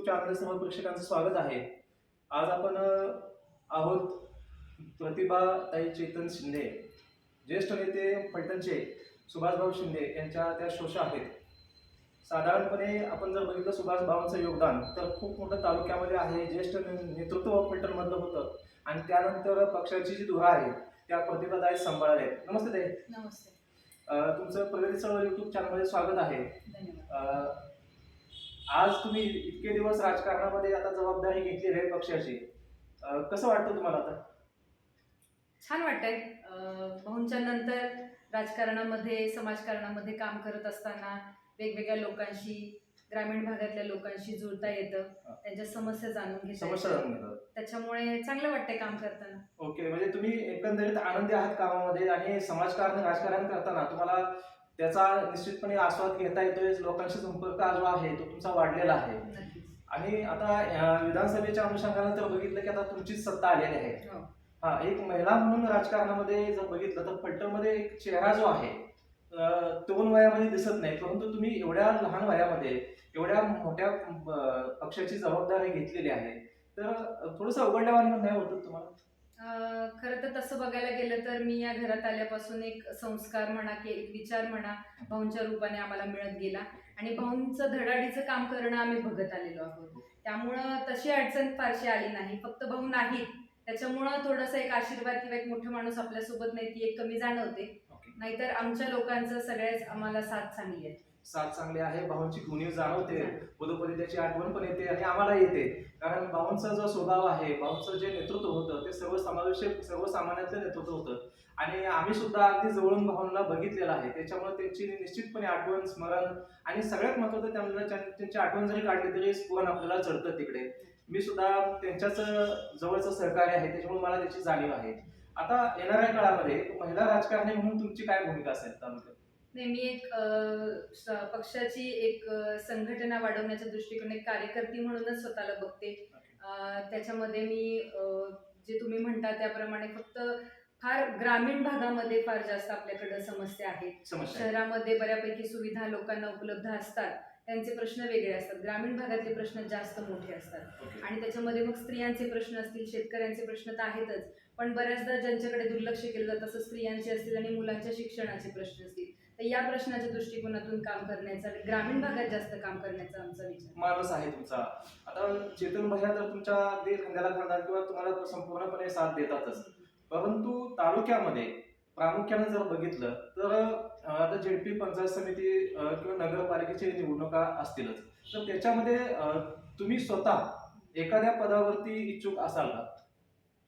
YouTube channel सर्व प्रेक्षकांचं स्वागत आहे. आज आपण आहोत प्रतिभा ताई चेतन शिंदे ज्येष्ठ नेते फलटणचे सुभाषभाऊ शिंदे यांच्या त्या शोषा आहेत. साधारणपणे आपण जर बघितलं सुभाष भाऊंचं योगदान तर खूप मोठं तालुक्यामध्ये आहे ज्येष्ठ नेतृत्व फलटणमधलं होतं. आणि त्यानंतर पक्षाची जी धुरा आहे त्या प्रतिभाताई सांभाळल्या आहेत. नमस्ते ताई. नमस्ते. तुमचं प्रगतीचं युट्यूब चॅनलमध्ये स्वागत आहे. आज तुम्ही इतके दिवस राजकारणामध्ये आता जबाबदारी घेतली आहे पक्षाची. अ, कसं वाटतं तुम्हाला आता? छान वाटतंय. अं, भाऊंच्या नंतर राजकारणामध्ये समाजकारणामध्ये काम करत असताना वेगवेगळ्या लोकांशी ग्रामीण भागातल्या लोकांशी जुळता येतं. हा. त्यांच्या समस्या जाणून घेता समस्या येतात. जाणून घेतात त्याच्यामुळे चांगलं वाटतंय काम करताना. ओके म्हणजे तुम्ही एकंदरीत आनंदी आहात कामामध्ये आणि समाजकारण राजकारण करताना तुम्हाला त्याचा निश्चितपणे आस्वाद घेता येतोय लोकांशी संपर्क जो आहे तो तुमचा वाढलेला आहे. आणि आता विधानसभेच्या अनुषंगानं तर बघितलं की आता तुमचीच सत्ता आलेली आहे. हो. हा एक महिला म्हणून राजकारणामध्ये जर बघितलं तर फलटणमध्ये एक चेहरा जो आहे तरुण वयामध्ये दिसत नाही परंतु तुम्ही एवढ्या लहान वयामध्ये एवढ्या मोठ्या पक्षाची जबाबदारी घेतलेली आहे. तर थोडंसं अवघडल्यावानी नाही होतं तुम्हाला? खरं तर तसं बघायला गेलं तर मी या घरात आल्यापासून एक संस्कार म्हणा की एक विचार म्हणा भाऊंच्या रूपाने आम्हाला मिळत गेला. आणि भाऊंचं धडाडीचं काम करणं आम्ही बघत आलेलो आहोत. त्यामुळं तशी अडचण फारशी आली नाही. फक्त भाऊ नाहीत. त्याच्यामुळं थोडंसं एक आशीर्वाद किंवा एक मोठं माणूस आपल्यासोबत नाही ती एक कमी जाणवते. नाहीतर आमच्या लोकांचं सगळ्याच आम्हाला साथ चांगली आहे साथ चांगली आहे भाऊंची गुणीव जाणवते पदोपदी त्याची आठवण पण येते आणि आम्हाला येते. कारण भाऊंचा जो स्वभाव आहे भाऊंचं जे नेतृत्व होतं ते सर्व समावेशक सर्वसामान्यातलं नेतृत्व होतं. आणि आम्ही सुद्धा अगदी जवळून भाऊंना बघितलेलं आहे. त्याच्यामुळे त्यांची निश्चितपणे आठवण स्मरण आणि सगळ्यात महत्त्वाचं त्यांना त्यांची आठवण जरी काढली तरी स्मरण आपल्याला चढतं तिकडे. मी सुद्धा त्यांच्याच जवळचं सहकार्य आहे त्याच्यामुळे मला त्याची जाणीव आहे. आता येणाऱ्या काळामध्ये महिला राजकारणी म्हणून तुमची काय भूमिका असेल तालुक्यात? नाही मी एक पक्षाची एक संघटना वाढवण्याच्या दृष्टिकोन एक कार्यकर्ती म्हणूनच स्वतःला बघते. त्याच्यामध्ये मी जे तुम्ही म्हणता त्याप्रमाणे फक्त फार ग्रामीण भागामध्ये फार जास्त आपल्याकडं समस्या आहेत. शहरामध्ये बऱ्यापैकी सुविधा लोकांना उपलब्ध असतात. त्यांचे प्रश्न वेगळे असतात. ग्रामीण भागातले प्रश्न जास्त मोठे असतात. आणि त्याच्यामध्ये मग स्त्रियांचे प्रश्न असतील शेतकऱ्यांचे प्रश्न तर आहेतच. पण बऱ्याचदा ज्यांच्याकडे दुर्लक्ष केलं जातं तसं स्त्रियांचे असतील आणि मुलांच्या शिक्षणाचे प्रश्न असतील. तर या प्रश्नाच्या दृष्टिकोनातून काम करण्याचा आणि ग्रामीण भागात जास्त काम करण्याचा आमचा विचार. माणूस आहे तुमचा. आता चेतन भैया तर तुमच्या अगदी खांद्याला खांदा किंवा तुम्हाला संपूर्णपणे साथ देतातच. परंतु तालुक्यामध्ये प्रामुख्याने जर बघितलं तर आता जेडपी पंचायत समिती किंवा नगरपालिकेची निवडणुका असतीलच. तर त्याच्यामध्ये तुम्ही स्वतः एखाद्या पदावरती इच्छुक असाल का?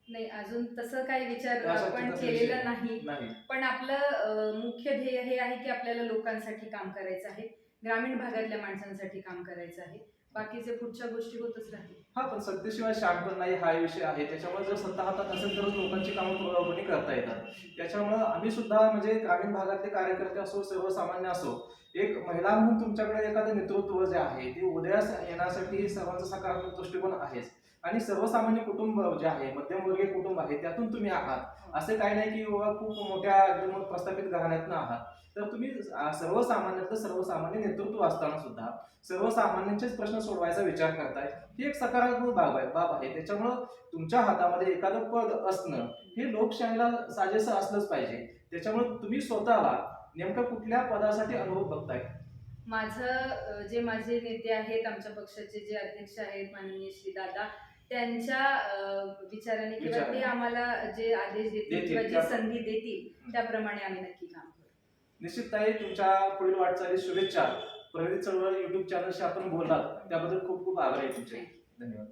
नाही अजून तसं काही विचार असा आपण तसा केलेला विषय. नाही. नाही. पण आपलं अं, मुख्य ध्येय हे आहे की आपल्याला लोकांसाठी काम करायचं आहे. ग्रामीण भागातल्या माणसांसाठी काम करायचं आहे. बाकीचे पुढच्या गोष्टी होतच राहतील. हा पण सत्तेशिवाय शान पण नाही हा विषय आहे. त्याच्यामुळे जर सत्ता हातात असेल तरच लोकांची कामं प्रभावीपणे करता येतात. त्याच्यामुळं आम्ही सुद्धा म्हणजे ग्रामीण भागातले कार्यकर्ते असो सर्वसामान्य असो एक महिला म्हणून तुमच्याकडे एखादं नेतृत्व जे आहे ते उदयास येण्यासाठी सर्वांचा सकारात्मक दृष्टिकोन आहेच. आणि सर्वसामान्य कुटुंब जे आहे मध्यमवर्गीय कुटुंब आहे त्यातून तुम्ही आहात. असं काही नाही की बाबा खूप मोठ्या प्रस्थापित घराण्यातनं आहात. तर तुम्ही सर्वसामान्यातलं सर्वसामान्य नेतृत्व असताना सुद्धा सर्वसामान्यांचेच प्रश्न सोडवायचा विचार करताय. ही एक सकारात्मक बाब आहे बाब आहे. त्याच्यामुळं तुमच्या हातामध्ये एखादं पद असणं हे लोकशाहीला साजेसं असलंच पाहिजे. त्याच्यामुळे तुम्ही स्वतःला नेमकं कुठल्या पदासाठी अनुभव बघताय? माझं जे माझे नेते आहेत आमच्या पक्षाचे जे अध्यक्ष आहेत माननीय श्री दादा त्यांच्या विचाराने किंवा विचाराने. ते आम्हाला जे आदेश देतील देतील, किंवा जी संधी देतील त्याप्रमाणे आम्ही नक्की काम करू. निश्चितताई तुमच्या पुढील वाटचाली शुभेच्छा. प्रगती चळवळ युट्यूब चॅनलशी आपण बोललात त्याबद्दल खूप खूप आभार आहे तुमचे. धन्यवाद.